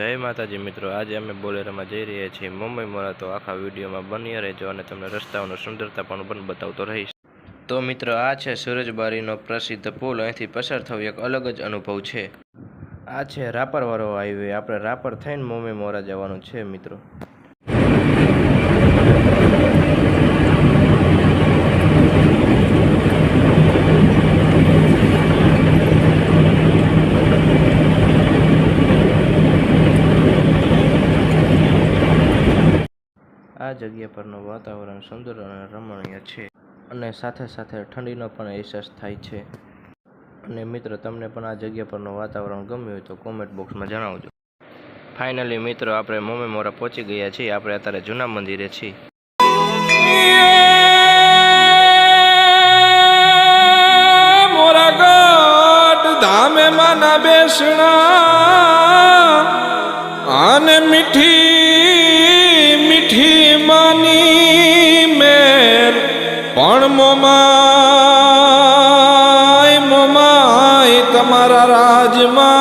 જય માતાજી મિત્રો, આજે અમે બોલેરામાં જઈ રહ્યા છીએ મુંબઈ મોરા તો આખા વિડીયોમાં બન્યા રહેજો અને તમને રસ્તાઓનો સુંદરતા પણ પણ બતાવતો રહીશ. તો મિત્રો, આ છે સુરજબારીનો પ્રસિદ્ધ પુલ. અહીંથી પસાર થવું એક અલગ જ અનુભવ છે. આ છે રાપરવાળો હાઈવે. આપણે રાપર થઈને મુંબઈ મોરા જવાનું છે મિત્રો. આ જગ્યા પરનું વાતાવરણ સુંદર અને રમણીય છે અને સાથે સાથે ઠંડીનો પણ અહેસાસ થાય છે. અને મિત્રો, તમને પણ આ જગ્યા પરનું વાતાવરણ ગમ્યું હોય તો કોમેન્ટ બોક્સમાં જણાવજો. ફાઇનલી મિત્રો, આપણે મોમે મોરા પહોંચી ગયા છીએ. આપણે અત્યારે જૂના મંદિરે છીએ. બેસણા. આને મીઠી મોમાય મોમાય તમારા રાજમાં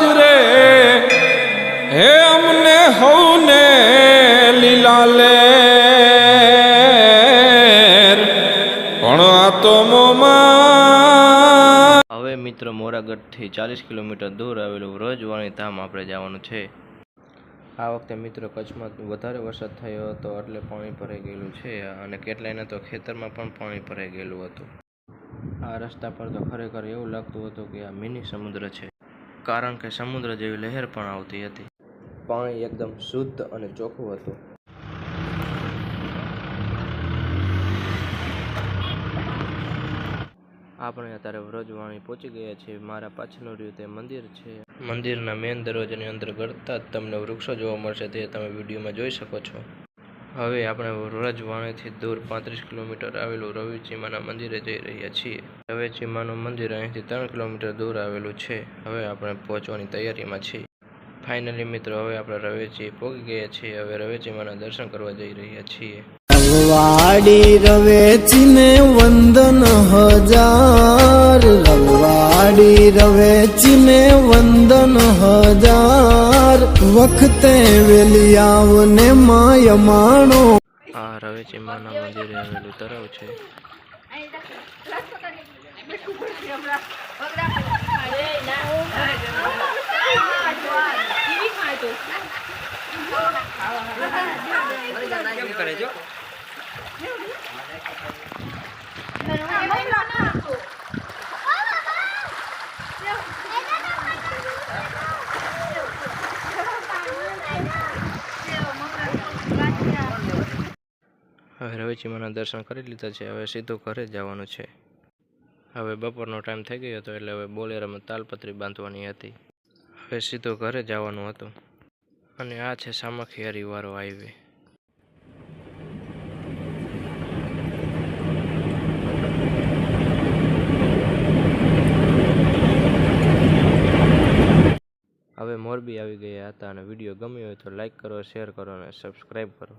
જ રે. હે અમને હૌને લીલા લે પણ આ તો મોમાં હવે મિત્ર મોરાગઢથી ચાલીસ કિલોમીટર દૂર આવેલું વ્રજવાણી ધામ આપણે જવાનું છે. આ વખતે મિત્રો કચ્છમાં વધારે વરસાદ થયો હતો, એટલે પાણી ભરાઈ ગયેલું છે અને કેટલાયના તો ખેતરમાં પણ પાણી ભરાઈ ગયેલું હતું. આ રસ્તા પર તો ખરેખર એવું લાગતું હતું કે આ મિની સમુદ્ર છે, કારણ કે સમુદ્ર જેવી લહેર પણ આવતી હતી. પાણી એકદમ શુદ્ધ અને ચોખ્ખું હતું. આપણે અત્યારે વ્રજવાણી પહોંચી ગયા છીએ. મારા પાછળનું રહ્યું તે મંદિર છે. મંદિરના મેન દરવાજાની અંદર ગળતા જ તમને વૃક્ષો જોવા મળશે તે તમે વિડીયોમાં જોઈ શકો છો. હવે આપણે વ્રજવાણીથી દૂર પાંત્રીસ કિલોમીટર આવેલું રવિચીમાના મંદિરે જઈ રહ્યા છીએ. રવિચીમાનું મંદિર અહીંથી ત્રણ કિલોમીટર દૂર આવેલું છે. હવે આપણે પહોંચવાની તૈયારીમાં છીએ. ફાઇનલી મિત્રો, હવે આપણે રવેચી પહોંચી ગયા છીએ. હવે રવેચીમાના દર્શન કરવા જઈ રહ્યા છીએ. રવાડી રવેચીને વંદન હજાર. રવાડી રવેચીને વંદન હજાર. વખતે વેલિયાવને માય માણો. આ રવેચીમાના મંદિરે આવેલું તરવ છે? હવે રવેચીમાના દર્શન કરી લીધા છે. હવે સીધું ઘરે જવાનું છે. હવે બપોરનો ટાઈમ થઈ ગયો હતો એટલે હવે બોલેરામાં તાલપત્રી બાંધવાની હતી. હવે સીધું ઘરે જવાનું હતું. અને આ છે સામખિયારી વાળો હાઈવે હવે મોરબી આવી ગયા હતા અને વીડિયો ગમ્યો હોય તો લાઈક કરો, શેર કરો અને સબસ્ક્રાઈબ કરો.